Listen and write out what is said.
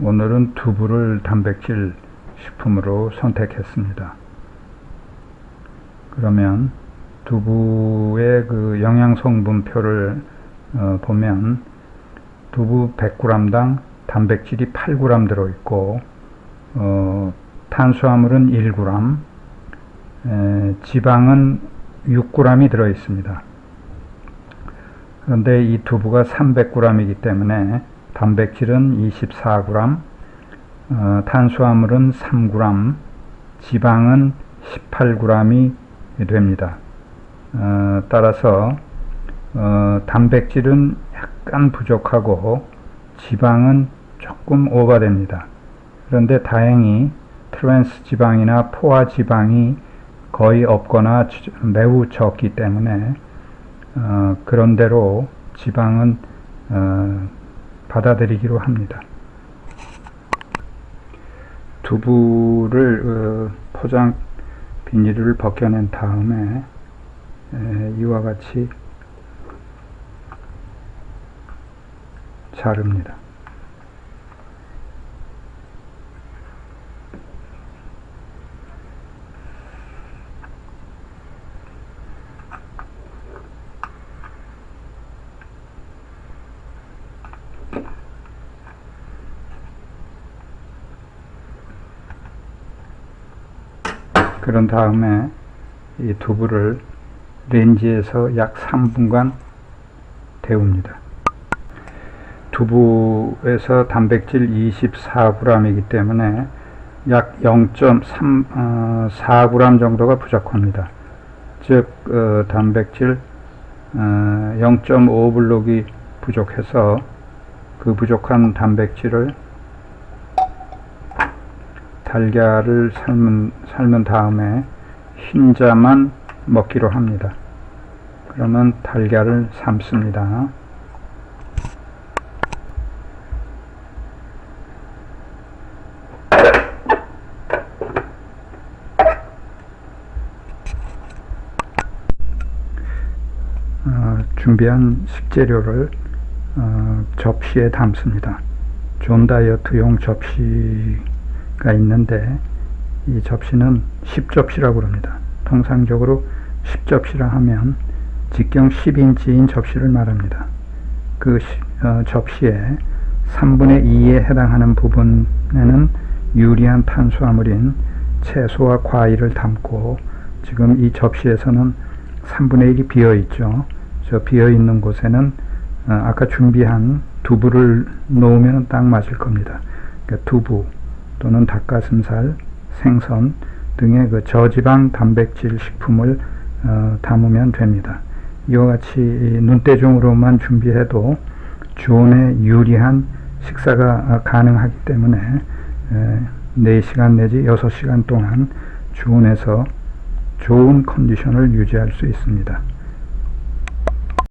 오늘은 두부를 단백질 식품으로 선택했습니다. 그러면 두부의 그 영양 성분표를 어, 보면 두부 100g당 단백질이 8g 들어있고 어, 탄수화물은 1g, 에, 지방은 6g이 들어있습니다. 그런데 이 두부가 300g이기 때문에 단백질은 24g, 어, 탄수화물은 3g, 지방은 18g이 됩니다. 어, 따라서 어, 단백질은 약간 부족하고 지방은 조금 오버됩니다. 그런데 다행히 트랜스 지방이나 포화 지방이 거의 없거나 매우 적기 때문에 어, 그런대로 지방은 어, 받아들이기로 합니다. 두부를 어, 포장 비닐을 벗겨낸 다음에 에, 이와 같이 자릅니다. 그런 다음에 이 두부를 렌지에서 약 3분간 데웁니다. 두부에서 단백질 24g이기 때문에 약 0.4g 정도가 부족합니다. 즉 어, 단백질 어, 0.5블록이 부족해서 그 부족한 단백질을 달걀을 삶은, 삶은 다음에 흰자만 먹기로 합니다. 그러면 달걀을 삶습니다. 어, 준비한 식재료를 어, 접시에 담습니다. 존 다이어트용 접시 가 있는데 이 접시는 10접시라고 합니다. 통상적으로 10접시라 하면 직경 10인치인 접시를 말합니다. 그 어, 접시에 3분의 2에 해당하는 부분에는 유리한 탄수화물인 채소와 과일을 담고 지금 이 접시에서는 3분의 1이 비어 있죠. 저 비어 있는 곳에는 어, 아까 준비한 두부를 놓으면 딱 맞을 겁니다. 그러니까 두부 또는 닭가슴살, 생선 등의 그 저지방 단백질 식품을 어, 담으면 됩니다. 이와 같이 눈대중으로만 준비해도 주온에 유리한 식사가 가능하기 때문에 에, 4시간 내지 6시간 동안 주온에서 좋은 컨디션을 유지할 수 있습니다.